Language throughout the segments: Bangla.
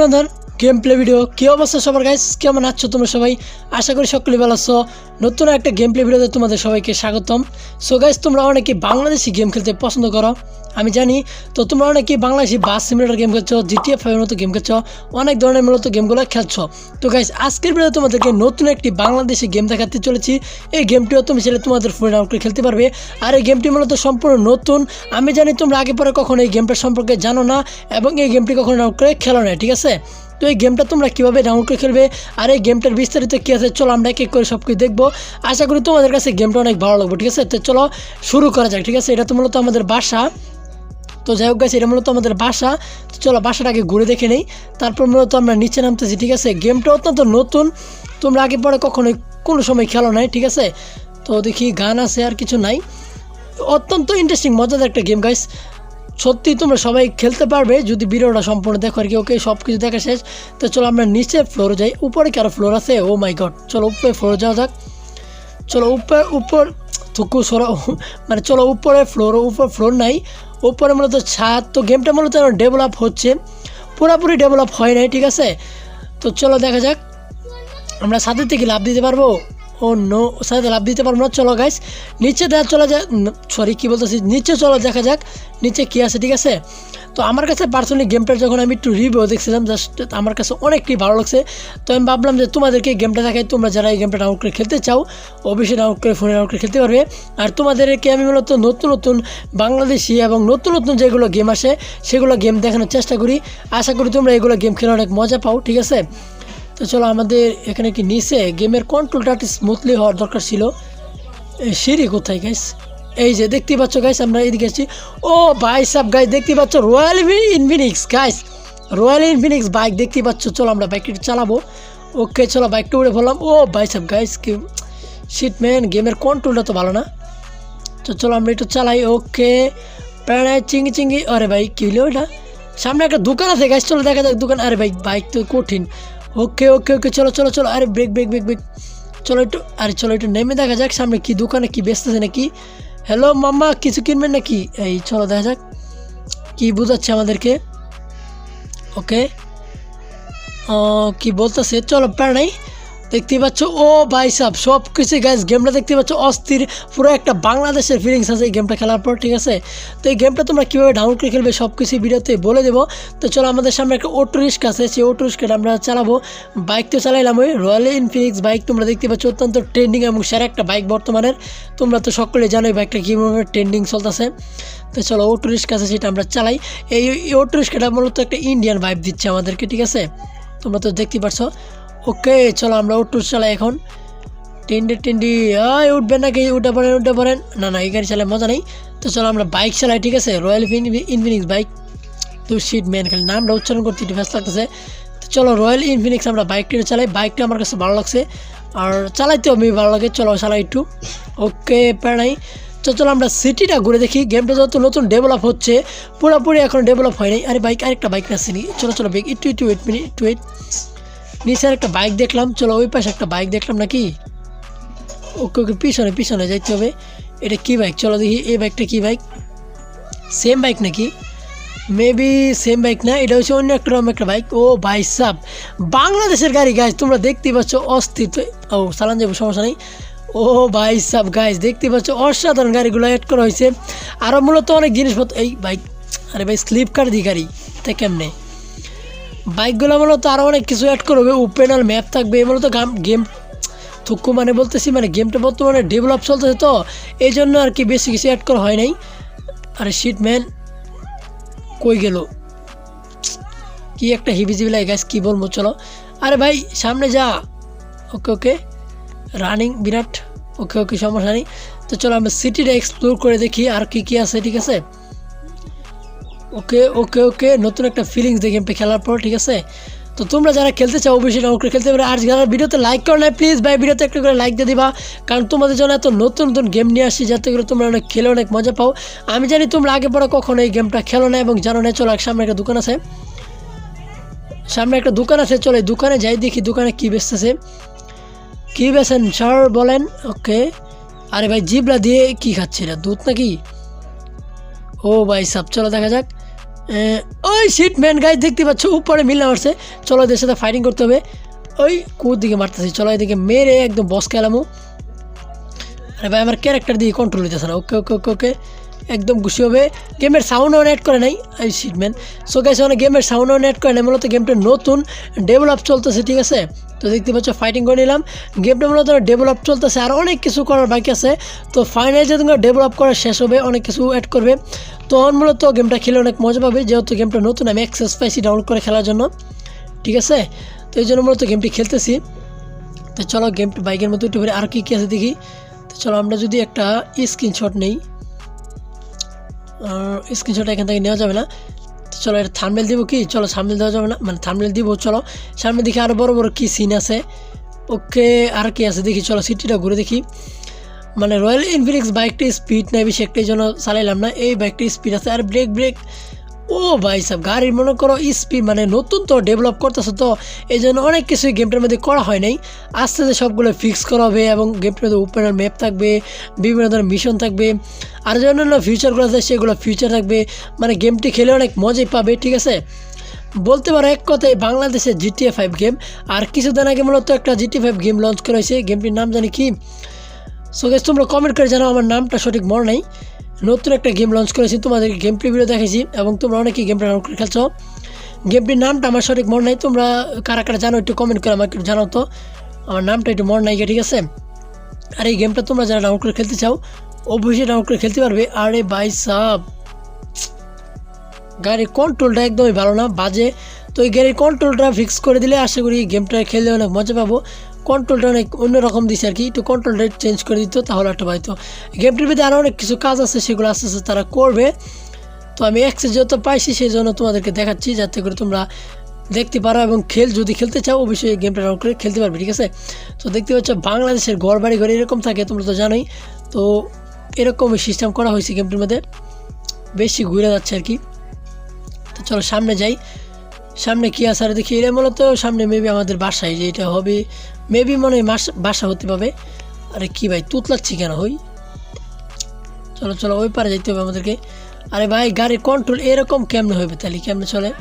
Brother গেম প্লে ভিডিও কী অবস্থা সবার গাইস কেমন আছো তোমরা সবাই? আশা করি সকলে ভালো আছো। নতুন একটা গেম প্লে ভিডিওতে তোমাদের সবাইকে স্বাগতম। সো গাইস তোমরা অনেকে বাংলাদেশি গেম খেলতে পছন্দ করো, আমি জানি। তো তোমরা অনেকে বাংলাদেশি বাস সিমিলেটার গেম খেলছো জিটিএফ ফাইভের মতো গেম খেলছো, অনেক ধরনের মূলত গেমগুলো খেলছো। তো গাইস আজকের ভিডিও তোমাদেরকে নতুন একটি বাংলাদেশি গেম দেখাতে চলেছি। এই গেমটিও তুমি চাইলে তোমাদের ফোনে ডাউনলোড করে খেলতে পারবে। আর এই গেমটি মূলত সম্পূর্ণ নতুন। আমি জানি তোমরা আগে পরে কখনো এই গেমটার সম্পর্কে জানো না, এবং এই গেমটি কখনো ডাউনলোড করে খেলো না, ঠিক আছে? তো এই গেমটা তোমরা কীভাবে ডাউনলোড করে খেলবে? আর এই গেমটার বিস্তারিত কী আছে? চলো আমরা এক করে সব কিছু দেখব। আশা করি তোমাদের কাছে গেমটা অনেক ভালো লাগবে, ঠিক আছে? তো চলো শুরু করা যাক, ঠিক আছে? এটা তো মূলত আমাদের বাসা। তো যাই হোক গাছ এটা মূলত আমাদের বাসা। তো চলো বাসাটাকে ঘুরে দেখে নেই। তারপর মূলত আমরা নিচে নামতেছি, ঠিক আছে? গেমটা অত্যন্ত নতুন। তোমরা আগে পরে কখনোই কোনো সময় খেলো নাই, ঠিক আছে? তো দেখি, গান আছে আর কিছু নাই। অত্যন্ত ইন্টারেস্টিং মজাদার একটা গেম গাইস সত্যি তোমরা সবাই খেলতে পারবে, যদি ভিডিওটা সম্পূর্ণ দেখো আর কি, ওকে সব কিছু দেখা শেষ। তো চলো আমরা নিচে ফ্লোরে যাই, উপরে কি আরও ফ্লোর আছে? ও মাই গড চলো উপরে ফ্লোরে যাওয়া যাক। চলো উপর উপর, থুকু সরা মানে চলো উপরে ফ্লোর উপর ফ্লোর নাই। উপরে মূলত ছাদ, তো গেমটা মূলত ডেভেলপ হচ্ছে। পুরোপুরি ডেভেলপ হয় নাই, ঠিক আছে? তো চলো দেখা যাক। আমরা ছাদের থেকে লাভ দিতে পারব? ও নো সাথে লাভ দিতে পারব না। চলো গাইস নিচে দেখা, চলে যা সরি কী বলতেছি? নিচে চলো, দেখা যাক, নিচে কী আছে, ঠিক আছে? তো আমার কাছে পার্সোনালি গেমটা যখন আমি একটু রিভিউ দেখছিলাম জাস্ট আমার কাছে অনেকটাই ভালো লাগছে। তো আমি ভাবলাম যে, তোমাদেরকে গেমটা দেখাই, তোমরা যারা এই গেমটা ডাউনলোড করে খেলতে চাও, অবশ্যই ডাউনলোড করে ফোনে ডাউনলোড করে খেলতে পারবে। আর তোমাদেরকে আমি মূলত নতুন নতুন বাংলাদেশি এবং নতুন নতুন যেগুলো গেম আসে, সেগুলো গেম দেখানোর চেষ্টা করি। আশা করি তোমরা এগুলো গেম খেলে অনেক মজা পাও, ঠিক আছে? তো চলো আমাদের এখানে কি নিচে গেমের কন্ট্রোলটা স্মুথলি হওয়ার দরকার ছিল। সিঁড়ি কোথায় গাইস এই যে দেখতে পাচ্ছ গাইস আমরা এদিকে এসেছি ও ভাই সাব গাইস দেখতে পাচ্ছ Royal Infinix guys Royal Infinix bike দেখতে পাচ্ছ, চলো আমরা বাইকটা চালাবো। ওকে চলো বাইকটা উড়ে বললাম ও ভাই সাব গাইস কি শিট ম্যান গেমের কন্ট্রোলটা তো ভালো না। তো চলো আমরা একটু চালাই ওকে প্রাণায় চিঙ্গি চিঙ্গি আরে ভাই, কী হলো ওটা সামনে একটা দোকান আছে গাছ চলো দেখা যাক দোকান। আরে ভাই বাইক তো কঠিন। ওকে ওকে ওকে চলো চলো চলো, আরে ব্রেক ব্রেক ব্রেক ব্রেক চলো একটু, আরে চলো একটু নেমে দেখা যাক, সামনে কি দোকানে কি বেচতেছে নাকি। হ্যালো মাম্মা, কিছু কিনবেন নাকি? এই, চলো দেখা যাক, কি বোঝাচ্ছে আমাদেরকে। ওকে কি বলতেছে? চলো, প্যার নাই। দেখতে পাচ্ছ, ও ভাই সাহ সব কিছু গাইজ গেমটা দেখতে পাচ্ছ, অস্থির। পুরো একটা বাংলাদেশের ফিলিংস আছে এই গেমটা খেলার পর, ঠিক আছে? তো এই গেমটা তোমরা কীভাবে ডাউনলোড করে খেলবে সব কিছু ভিডিওতে বলে দেবো। তো চলো, আমাদের সামনে একটা অটো রিস্ক আছে, সেই অটো রিস্কটা আমরা চালাবো। বাইক তো চালাইলাম, ওই রয়্যাল ইনফিনিক্স বাইক তোমরা দেখতে পাচ্ছ, অত্যন্ত ট্রেন্ডিং এবং সেরা একটা বাইক বর্তমানের। তোমরা তো সকলে জানো এই বাইকটা কীভাবে ট্রেন্ডিং চলতেছে। তো চলো অটো রিস্ক আছে, সেটা আমরা চালাই। এই অটো রিস্কটা মূলত একটা ইন্ডিয়ান ভাইব দিচ্ছে আমাদেরকে, ঠিক আছে? তোমরা তো দেখতে পাচ্ছ ওকে চলো আমরা অটো চালাই এখন। টেন্ডি টেন্ডি, আয় উঠবেন নাকি? উঠে পড়েন উঠে পড়েন। না না, এই গাড়ি চালায় মজা নেই। তো চলো আমরা বাইক চালাই, ঠিক আছে? রয়্যাল ইনফিনিক্স বাইক তো সিট ম্যান খালি নামটা উচ্চারণ করতে একটু ব্যস্ত লাগতেছে। তো চলো রয়্যাল ইনফিনিক্স আমরা বাইকটা চালাই। বাইকটা আমার কাছে ভালো লাগছে। আর চালাইতেও আমি ভালো লাগে। চলো চালাই একটু। ওকে প্যারাই তো চলো আমরা সিটিটা ঘুরে দেখি। গেমটা যত নতুন ডেভেলপ হচ্ছে, পুরোপুরি এখন ডেভেলপ হয়নি আরে বাইক আরেকটা বাইক আসেনি চলো চলো বাইক একটু একটু ওয়েট মিনিট একটু ওয়েট নিচে একটা বাইক দেখলাম, চলো ওই পাশে একটা বাইক দেখলাম নাকি? ওকে ওকে, পিছনে পিছনে যাইতে হবে। এটা কি বাইক? চলো দেখি, এই বাইকটা কি বাইক? সেম বাইক নাকি? মেবি সেম বাইক না, এটা হচ্ছে অন্য একটা রকম একটা বাইক ও ভাই সাব, বাংলাদেশের গাড়ি গাছ তোমরা দেখতেই পাচ্ছ অস্তিত্ব ও, চালান যাব, সমস্যা নেই। ও ভাই সাব গাইজ দেখতে পাচ্ছ অসাধারণ গাড়িগুলো অ্যাড করা হয়েছে। আরও মূলত অনেক জিনিসপত্র, এই বাইক আরে ভাই স্লিপ কার দি গাড়ি তা কেমনে? বাইকগুলো মূলত আরও অনেক কিছু অ্যাড করবে ওপেনাল ম্যাপ থাকবে মূলত গেম থুকু মানে বলতেছি মানে গেমটা বর্তমানে ডেভেলপ চলতেছে তো এই জন্য আর কি বেশি কিছু অ্যাড করা হয় নাই। আরে শিট ম্যান কই গেল? কি একটা হিবিজিবি লাগে গাছ কী বলব, চলো। আরে ভাই, সামনে যা। ওকে ওকে। রানিং বিরাট। ওকে ওকে, সমস্যা নেই। তো চলো আমরা সিটিটা এক্সপ্লোর করে দেখি, আর কি কি আছে, ঠিক আছে? ওকে ওকে ওকে, নতুন একটা ফিলিংস দেখি গেমটা খেলার পর, ঠিক আছে? তো তোমরা যারা খেলতে চাও, অবশ্যই ডাউনলোড করে খেলতে পারো। আর যারা ভিডিওতে লাইক করো না প্লিজ ভাই, ভিডিওতে একটা করে লাইক দিয়ে দিবা। কারণ তোমাদের জন্য এত নতুন নতুন গেম নিয়ে আসছি, যাতে করে তোমরা অনেক খেলে অনেক মজা পাও। আমি জানি তোমরা আগে পরে কখনো এই গেমটা খেলো না এবং জানো না, চলো এক সামনে একটা দোকান আছে। সামনে একটা দোকান আছে, চলো দোকানে যাই, দেখি দোকানে কী বেচতেছে। কী বেছেন স্যার বলেন, ওকে। আরে ভাই জিবলা দিয়ে কি খাচ্ছে এটা দুধ নাকি? ও ভাই সাব, চলো দেখা যাক। ওই শিট ম্যান গাইজ দেখতে পাচ্ছ, উপরে মিলে মারছে চলো এদের সাথে ফাইটিং করতে হবে। ওই কুর দিকে মারতেছি। চলো এদিকে মেরে একদম বস খেলামো আরে ভাই, আমার ক্যারেক্টার দিয়ে কন্ট্রোল হইতেছে না। ওকে ওকে ওকে ওকে, একদম খুশি হবে। গেমের সাউন্ড অন অ্যাড করে নাই। এই শিটম্যান সো গাইস অনেক গেমের সাউন্ড অন অ্যাড করে নাই। মূলত গেমটা নতুন ডেভেলপ চলতেছে, ঠিক আছে? তো দেখতে পাচ্ছ ফাইটিং করে নিলাম। গেমটা মূলত ডেভেলপ চলতেছে, আর অনেক কিছু করার বাকি আছে। তো ফাইনালি যখন ডেভেলপ করা শেষ হবে, অনেক কিছু অ্যাড করবে। তখন মূলত গেমটা খেলে অনেক মজা পাবে। যেহেতু গেমটা নতুন, আমি অ্যাক্সেস পাইছি ডাউনলোড করে খেলার জন্য। ঠিক আছে? তো এই জন্য মূলত গেমটি খেলতেছি। তো চলো গেমটি বাইকের মতো একটু করে আর কী কী আছে দেখি? তো চলো আমরা যদি একটা স্ক্রিনশট নেই। স্ক্রিনশট এখান থেকে নেওয়া যাবে না। তো চলো এটা থামমেল দিব কি? চলো সামনে দেওয়া যাবে না। মানে থামমেল দিব, চলো। সামনে দেখি আরও বড় বড় কী সিন আছে? ওকে, আর কি আছে দেখি? চলো সিটিটা ঘুরে দেখি। মানে রয়্যাল ইনফিনিক্স বাইকটি স্পিড নেই, বেশি একটাই জন্য চালাইলাম না। এই বাইকটি স্পিড আছে আর ব্রেক ব্রেক ও ভাই সব, গাড়ির মনে করো স্পিড মানে নতুন তো ডেভেলপ করতেছে তো এই জন্য অনেক কিছুই গেমটার মধ্যে করা হয় নাই। আস্তে আস্তে সবগুলো ফিক্স করা হবে এবং গেমটার মধ্যে ওপেনার ম্যাপ থাকবে, বিভিন্ন ধরনের মিশন থাকবে। আর যে অন্যান্য ফিউচারগুলো আছে, সেগুলো ফিউচার থাকবে। মানে গেমটি খেলে অনেক মজাই পাবে, ঠিক আছে? বলতে পারো এক কথায়, বাংলাদেশের জিটিএ ফাইভ গেম আর কিছুদিন আগে মূলত একটা জিটি ফাইভ গেম লঞ্চ করা হয়েছে। গেমটির নাম জানি কি? সো গেস তোমরা কমেন্ট করে জানাও আমার নামটা, সঠিক মনে নাই। নতুন একটা গেম লঞ্চ করেছি, তোমাদেরকে গেম প্লে ভিডিও দেখেছি এবং তোমরা অনেকেই গেমটা ডাউনলোড করে খেলছো। গেমটির নামটা আমার সঠিক মনে নাই, তোমরা কারা কারা জানো একটু কমেন্ট করে আমাকে একটু জানাও তো। আমার নামটা একটু মনে নাই, ঠিক আছে? আর এই গেমটা তোমরা যারা ডাউনলোড করে খেলতে চাও, অবশ্যই ডাউনলোড করে খেলতে পারবে। আরে ভাই সাব, গাড়ির কন্ট্রোলটা একদমই ভালো না, বাজে। তো এই গাড়ির কন্ট্রোলটা ফিক্স করে দিলে আশা করি গেমটা খেললে অনেক মজা পাবো। কন্ট্রোলটা অনেক অন্যরকম দিছে আর কি। একটু কন্ট্রোলটা চেঞ্জ করে দিত, তাহলে একটা পাইতো গেমটির ভিতরে আরও অনেক কিছু কাজ আছে, সেগুলো আস্তে আস্তে তারা করবে। তো আমি অ্যাক্সেস যত পাইছি, সেই জন্য তোমাদেরকে দেখাচ্ছি, যাতে করে তোমরা দেখতে পারো এবং খেল, যদি খেলতে চাও, অবশ্যই গেমটা ডাউনলোড করে খেলতে পারবে, ঠিক আছে? তো দেখতে পাচ্ছ, বাংলাদেশের ঘর বাড়ি ঘরে এরকম থাকে, তোমরা তো জানোই। তো এরকমই সিস্টেম করা হয়েছে গেমটির মধ্যে। বেশি ঘুরে যাচ্ছে আর কি। তো চলো, সামনে যাই। সামনে কি আছে আর দেখি এটা মূলত সামনে মেবি আমাদের বাসায় যে এটা হবে। মেবি মনে হয় মাস- বাসা হতে পাবে। আরে কি ভাই, তুতলাচ্ছি কেন হই? চলো চলো, ওই পারে যাইতে হবে আমাদেরকে। আরে ভাই, গাড়ির কন্ট্রোল এরকম কেমনে হবে তাহলে? কেমনে চলে?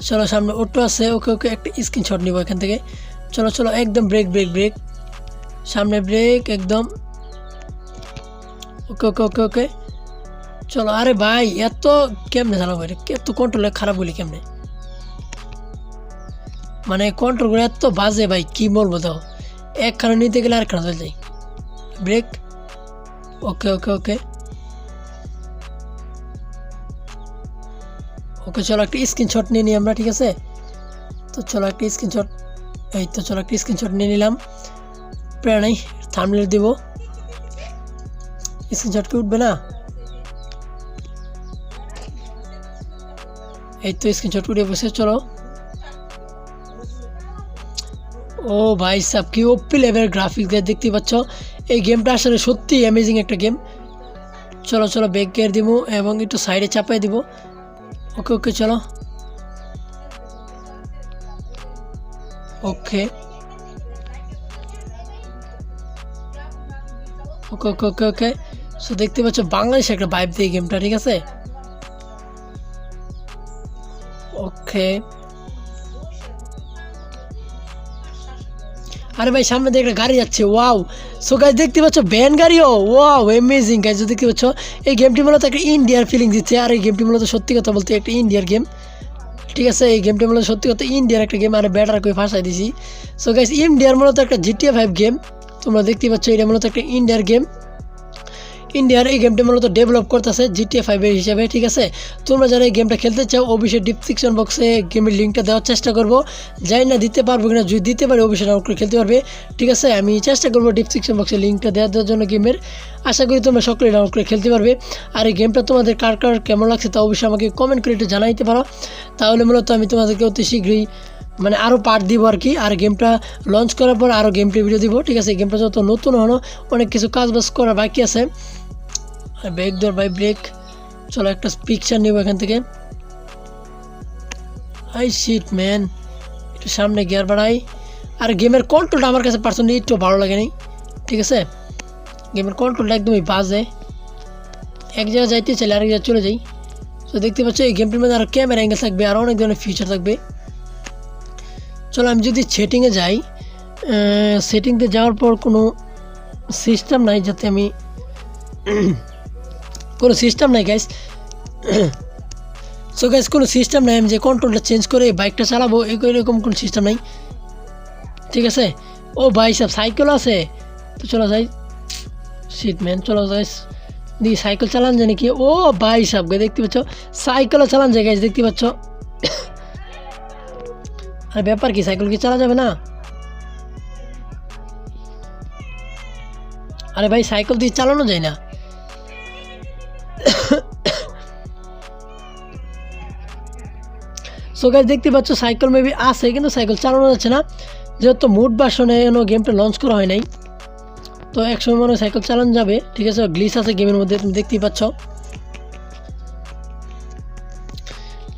চলো, সামনে অটো আছে, ওকে ওকে একটা স্ক্রিনশট নিব এখান থেকে। চলো চলো, একদম ব্রেক ব্রেক ব্রেক সামনে ব্রেক একদম। ওকে ওকে ওকে ওকে। চলো, আরে ভাই, এত কেমনে চালাবো এটা? এত কন্ট্রোল খারাপ বলি কেমনে? মানে কন্ট্রোল এত বাজে ভাই, কি বলব দাও একখানে নিতে গেলে আরেকখানে চলে যাই। ব্রেক ওকে ওকে ওকে ওকে চলো একটা স্ক্রিনশট নিয়ে নিই আমরা, ঠিক আছে? তো চলো একটা স্ক্রিনশট এই তো চলো একটা স্ক্রিনশট নিয়ে নিলাম। প্রায় নাই থামলে দিব। স্ক্রিনশট কি উঠবে না? এই তো স্ক্রিনশট উঠে বসে, চলো। ও ভাই সাব, কি ওপি লেভেল গ্রাফিক দিয়ে দেখতে পাচ্ছ? এই গেমটা আসলে সত্যি অ্যামেজিং একটা গেম চলো চলো ব্যাক গিয়ার দিব এবং একটু সাইডে চাপাই দিব। ওকে ওকে চলো। ওকে ওকে ওকে ওকে ওকে সো দেখতে পাচ্ছ বাংলাদেশে একটা ভাইব দিয়ে গেমটা ঠিক আছে? ওকে আরে ভাই, সামনে দিয়ে একটা গাড়ি যাচ্ছে, ওয়াও। সো গাছ দেখতে পাচ্ছ, ভ্যান গাড়িও, ওয়াও অ্যামেজিং গাছ দেখতে পাচ্ছ। এই গেমটি মূলত একটা ইন্ডিয়ার ফিলিং দিচ্ছে, আর এই গেমটি মূলত সত্যি কথা বলতে একটা ইন্ডিয়ার গেম ঠিক আছে, এই গেমটি মূলত সত্যি কথা ইন্ডিয়ার একটা গেম আর ব্যাটার করে ফাঁসাই দিছি। সো গাইস ইন্ডিয়ার মূলত একটা জিটিএ ফাইভ গেম তোমরা দেখতে পাচ্ছ, এটা মূলত একটা ইন্ডিয়ার গেম ইন্ডিয়ার এই গেমটা মূলত ডেভেলপ করতেছে জিটিএ ফাইভের হিসাবে, ঠিক আছে? তোমরা যারা এই গেমটা খেলতে চাও, অবশ্যই ডিসক্রিপশন বক্সে গেমের লিঙ্কটা দেওয়ার চেষ্টা করব। যাই না দিতে পারব কিনা, যদি দিতে পারি, অবশ্যই ডাউনলোড করে খেলতে পারবে। ঠিক আছে, আমি চেষ্টা করব ডিসক্রিপশন বক্সে লিঙ্কটা দেওয়ার জন্য গেমের। আশা করি তোমরা সকলে ডাউনলোড করে খেলতে পারবে। আর এই গেমটা তোমাদের কার কার কেমন লাগছে তা অবশ্যই আমাকে কমেন্ট করে একটু জানাইতে পারো। তাহলে মূলত আমি তোমাদেরকে অতি শীঘ্রই মানে আরও পার্ট দিব আর কি। আর গেমটা লঞ্চ করার পর আরও গেমটি ভিডিও দিব। ঠিক আছে গেমটা যত নতুন হলো, অনেক কিছু কাজ বাজ করা বাকি আছে। ব্রেক দর বাই ব্রেক চলো একটা পিকচার নেব এখান থেকে। আই শিট ম্যান একটু সামনে গিয়ার বাড়াই। আর গেমের কন্ট্রোলটা আমার কাছে পার্সোনালি একটু ভালো লাগেনি। ঠিক আছে? গেমের কন্ট্রোলটা একদমই বাজে। এক জায়গায় যাইতে চাইলে আরেক জায়গায় চলে যাই। তো দেখতে পাচ্ছ, এই গেমটির মধ্যে আরও ক্যামেরা অ্যাঙ্গেল থাকবে আরও অনেক ধরনের ফিচার থাকবে। চলো, আমি যদি সেটিংয়ে যাই সেটিংতে যাওয়ার পর কোনো সিস্টেম নাই যাতে আমি কোনো সিস্টেম নাই গাইস সো গাইস কোনো সিস্টেম নাই, আমি যে কন্ট্রোলটা চেঞ্জ করে বাইকটা চালাবো, এরকম এরকম কোনো সিস্টেম নাই। ঠিক আছে? ও ভাই, সব সাইকেল আছে। তো চলো যাই। সিট ম্যান চলো যাই দি সাইকেল চালান জানি কি ও ভাই সাহেব দেখতে পাচ্ছ? সাইকেলও চালান যায় গাইস দেখতে পাচ্ছ? আর ব্যাপার কি সাইকেল কি চালা যাবে না? আরে ভাই সাইকেল দিয়ে চালানো যায় না? সো গাইজ দেখতে পাচ্ছ সাইকেল মেবি আছে, কিন্তু সাইকেল চালানো যাচ্ছে না। যেহেতু মুড বাসনে গেমটা লঞ্চ করা হয় নাই। তো একসময় মনে সাইকেল চালানো যাবে, ঠিক আছে? গ্লিস আছে গেমের মধ্যে, তুমি দেখতেই পাচ্ছ।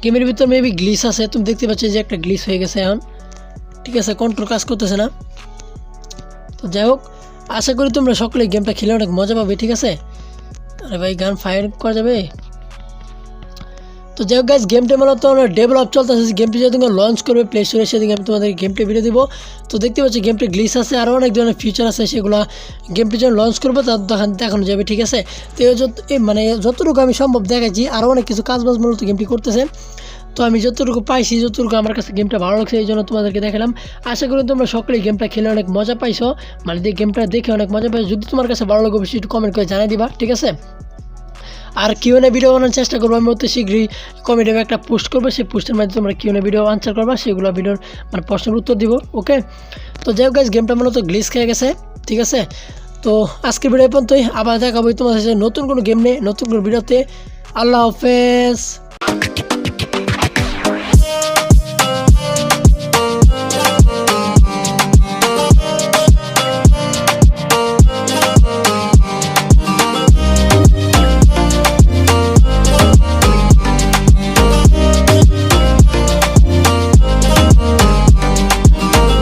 গেমের ভিতর মেবি গ্লিস আছে, তুমি দেখতে পাচ্ছ যে একটা গ্লিস হয়ে গেছে এখন। ঠিক আছে কন্ট্রোল কাজ করতেছে না। তো যাই হোক, আশা করি তোমরা সকলে গেমটা খেলে অনেক মজা পাবে, ঠিক আছে? আরে ভাই, গান ফায়ার করা যাবে? তো যাই হোক গাইজ গেমটা মূলত ডেভেলপ চলতেছে। গেমটি যদি লঞ্চ করবে প্লে স্টোরে সেদিকে আমি তোমাদের গেমটি ভিডিও দিব। তো দেখতে পাচ্ছি গেমটি গ্লিস আছে আরও অনেক ধরনের ফিচার আছে, সেগুলো গেমটি যখন লঞ্চ করব তার দেখান দেখানো যাবে, ঠিক আছে? তো মানে যতটুকু আমি সম্ভব দেখাচ্ছি আরও অনেক কিছু কাজ বাজ মূলত গেমটি করতেছে। তো আমি যতটুকু পাইছি, যতটুকু আমার কাছে গেমটা ভালো লাগছে, এই জন্য তোমাদেরকে দেখালাম। আশা করি তোমরা সকলেই গেমটা খেলে অনেক মজা পাইছো। মানে গেমটা দেখে অনেক মজা পাইছো। যদি তোমার কাছে ভালো লাগে, অবশ্যই একটু কমেন্ট করে জানাই দিবা, ঠিক আছে? আর কিউ না ভিডিও বানানোর চেষ্টা করব। আমি অতি শীঘ্রই কমেডি একটা পোস্ট করব। সেই পোস্টের মাধ্যমে তোমরা কিউ না ভিডিও আনসার করবা। সেগুলো ভিডিওর মানে প্রশ্নের উত্তর দিব ওকে তো যাই হোক গেমটা মূলত গ্লিস খেয়ে গেছে, ঠিক আছে? তো আজকের ভিডিও পর্যন্তই। আবার দেখাবো তোমাদের নতুন কোনো গেম নেই নতুন কোনো ভিডিওতে আল্লাহ হাফেজ।